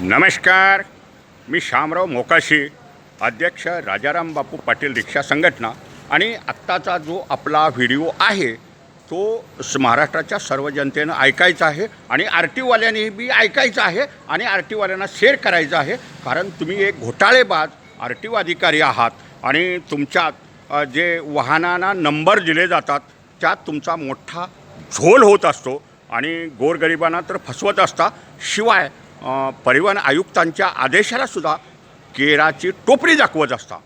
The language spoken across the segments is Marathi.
नमस्कार. मी शामराव मोकाशी अध्यक्ष राजाराम बापू पाटील रिक्षा संघटना आणि आत्ताचा जो आपला व्हिडिओ आहे तो महाराष्ट्राच्या सर्व जनतेनं ऐकायचा आहे आणि आर टीवाल्यांनी बी ऐकायचं आहे आणि आर टीवाल्यांना शेअर करायचं आहे. कारण तुम्ही एक घोटाळेबाज आर टी ओ अधिकारी आहात आणि तुमच्यात जे वाहनांना नंबर दिले जातात त्यात तुमचा मोठा झोल होत असतो आणि गोरगरिबांना तर फसवत असता. शिवाय परिवहन आयुक्तांच्या आदेशाला सुद्धा केराची टोपरी दाखवत असता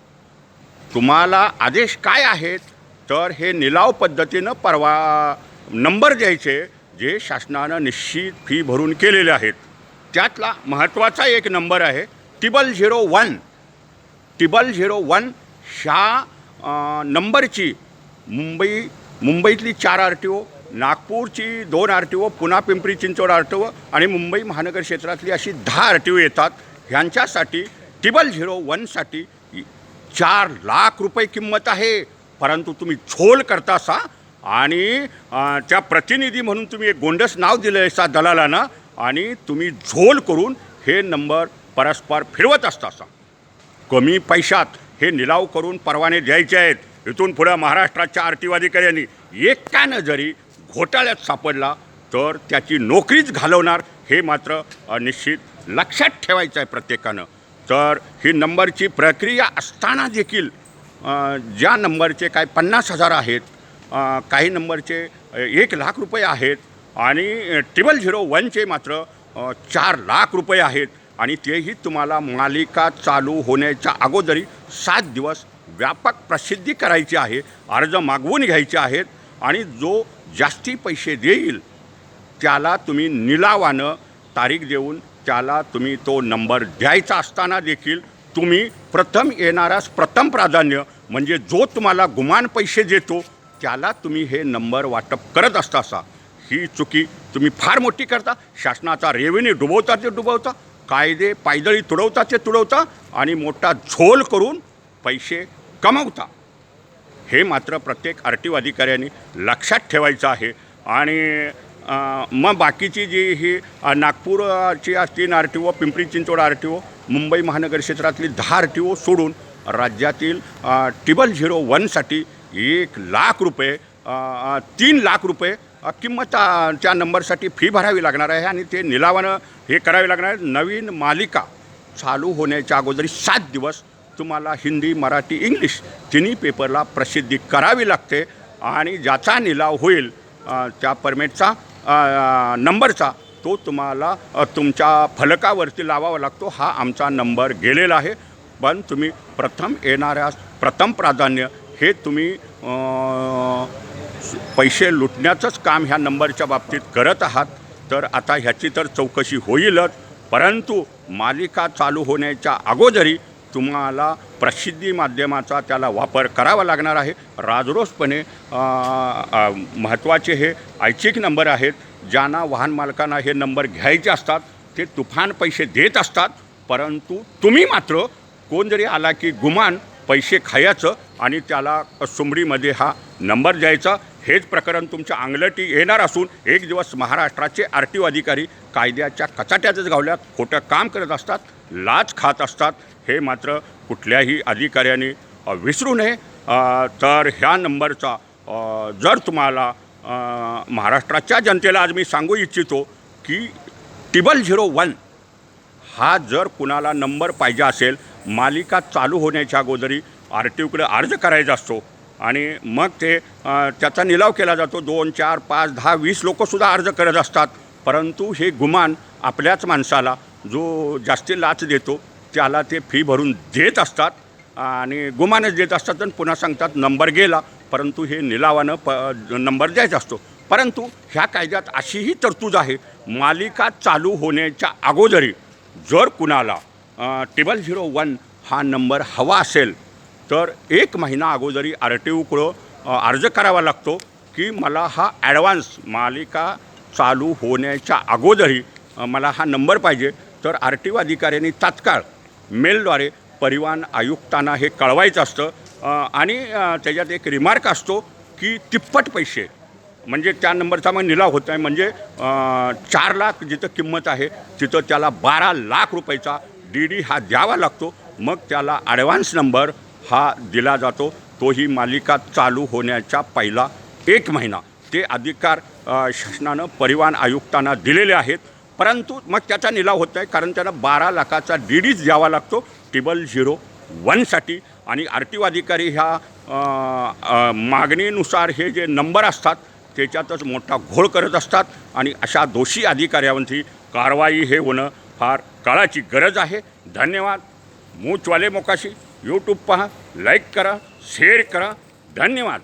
तुम्हाला आदेश काय आहेत? तर हे निलाव पद्धतीनं परवा नंबर द्यायचे जे शासनानं निश्चित फी भरून केलेले आहेत. त्यातला महत्त्वाचा एक नंबर आहे double zero one. Double zero one ह्या नंबरची मुंबई मुंबईतली चार आर टी ओ नागपूरची दोन आर टी ओ पुन्हा Pimpri Chinchwad R T O आणि मुंबई महानगर क्षेत्रातली अशी दहा आर टी ओ येतात. ह्यांच्यासाठी टिबल झिरो वनसाठी चार लाख रुपये किंमत आहे. परंतु तुम्ही झोल करता सा आणि त्या प्रतिनिधी म्हणून तुम्ही एक गोंडस नाव दिलं आहे सा दलालानं आणि तुम्ही झोल करून हे नंबर परस्पर फिरवत असता सा कमी पैशात हे निलाव करून परवाने द्यायचे आहेत. इथून पुढं महाराष्ट्राच्या आर टी एकानं जरी घोटाळ्यात सापडला तर त्याची नोकरीच घालवणार हे मात्र निश्चित लक्षात ठेवायचं आहे प्रत्येकानं. तर ही नंबरची प्रक्रिया असताना देखील ज्या नंबरचे काय पन्नास हजार आहेत काही नंबरचे एक लाख रुपये आहेत आणि ट्रिबल झिरो वनचे मात्र चार लाख रुपये आहेत आणि तेही तुम्हाला मालिका चालू होण्याच्या अगोदरी सात दिवस व्यापक प्रसिद्धी करायची आहे अर्ज मागवून घ्यायचे आहेत आणि जो जास्ती पैसे देईल त्याला तुम्ही निलावानं तारीख देऊन त्याला तुम्ही तो नंबर द्यायचा असताना देखील तुम्ही प्रथम येणारास प्रथम प्राधान्य म्हणजे जो तुम्हाला गुमान पैसे देतो त्याला तुम्ही हे नंबर वाटप करत असतासा. ही चुकी तुम्ही फार मोठी करता. शासनाचा रेव्हेन्यू डुबवता ते डुबवता कायदे पायदळी तुडवता ते तुडवता आणि मोठा झोल करून पैसे कमवता. हे मात्र प्रत्येक आर टी ओ अधिकाऱ्यांनी लक्षात ठेवायचं आहे. आणि मग बाकीची जी ही नागपूरची तीन R T O Pimpri Chinchwad R T O Mumbai महानगर क्षेत्रातली दहा आर टी ओ सोडून राज्यातील ट्रिबल झिरो वनसाठी एक लाख रुपये तीन लाख रुपये किंमत त्या नंबरसाठी फी भरावी लागणार आहे आणि ते निलावानं हे करावे लागणार आहे. नवीन मालिका चालू होण्याच्या अगोदरी सात दिवस तुम्हाला हिंदी मराठी इंग्लिश तिन्ही पेपरला प्रसिद्धी करावी लागते आणि ज्याचा निलाव होईल त्या परमिटचा नंबरचा तो तुम्हाला तुमच्या फलकावरती लावावा लागतो. हा आमचा नंबर गेलेला आहे. पण तुम्ही प्रथम येणाऱ्या प्रथम प्राधान्य हे तुम्ही पैसे लुटण्याचंच काम ह्या नंबरच्या बाबतीत करत आहात. तर आता ह्याची तर चौकशी होईलच. परंतु मालिका चालू होण्याच्या अगोदरी तुम्हाला प्रसिद्धी माध्यमाचा त्याला वापर करावा लागणार आहे. राजरोसपणे महत्त्वाचे हे ऐच्छिक नंबर आहेत ज्यांना वाहन मालकांना हे नंबर घ्यायचे असतात ते तुफान पैसे देत असतात परंतु तुम्ही मात्र कोण जरी आला की गुमान पैसे खायचं आणि त्याला सुमडीमध्ये हा नंबर द्यायचा हेच प्रकरण तुमच्या अंगलटी येणार असून एक दिवस महाराष्ट्राचे आर टी ओ अधिकारी कायद्याच्या कचाट्यातच गावल्यात खोटं काम करत असतात लाच खात असतात. हे मात्र कुठल्याही अधिकाऱ्याने विसरू नये. तर ह्या नंबरचा जर तुम्हाला महाराष्ट्राच्या जनतेला आज मी सांगू इच्छितो की टिबल झिरो वन हा जर कुणाला नंबर पाहिजे असेल मालिका चालू होण्याच्या अगोदरी आर टी ओकडे अर्ज करायचा असतो. आणि मग ते त्याचा निलाव केला जातो. दोन चार पाच दहा वीस लोकंसुद्धा अर्ज करत असतात. परंतु हे गुमान आपल्याच माणसाला जो जास्ती लाच देतो त्याला ते फी भरून देत असतात आणि गुमानच देत असतात आणि पुन्हा सांगतात नंबर गेला. परंतु हे निलावानं प नंबर द्यायचा असतो. परंतु ह्या कायद्यात अशीही तरतूद आहे. मालिका चालू होण्याच्या अगोदरी जर कुणाला टेबल झिरो वन हा नंबर हवा असेल तर एक महिना अगोदरी आर टी ओकडं अर्ज करावा लागतो की मला हा ॲडव्हान्स मालिका चालू होण्याच्या अगोदरी मला हा नंबर पाहिजे. तर आर टी ओ अधिकाऱ्यांनी तात्काळ मेलद्वारे परिवहन आयुक्तांना हे कळवायचं असतं. आणि त्याच्यात एक रिमार्क असतो की तिप्पट पैसे म्हणजे त्या नंबरचा मग निलाव होत आहे म्हणजे चार लाख जिथं किंमत आहे तिथं त्याला बारा लाख रुपयाचा डी डी हा द्यावा लागतो. मग त्याला ॲडव्हान्स नंबर हा दिला जातो. तोही मालिका चालू होण्याच्या पहिला एक महिना. ते अधिकार शासनानं परिवहन आयुक्तांना दिलेले आहेत. परंतु मग त्याचा निलाव होत आहे कारण त्यांना बारा लाखाचा डी डीच द्यावा लागतो. टिबल झिरो वनसाठी आणि आर टी ओ अधिकारी ह्या मागणीनुसार हे जे नंबर असतात त्याच्यातच मोठा घोळ करत असतात. आणि अशा दोषी अधिकाऱ्यांवरती कारवाई हे होणं फार काळाची गरज आहे. धन्यवाद. मूचवाले मोकाशी. यूट्यूब पहा लाईक करा शेअर करा. धन्यवाद.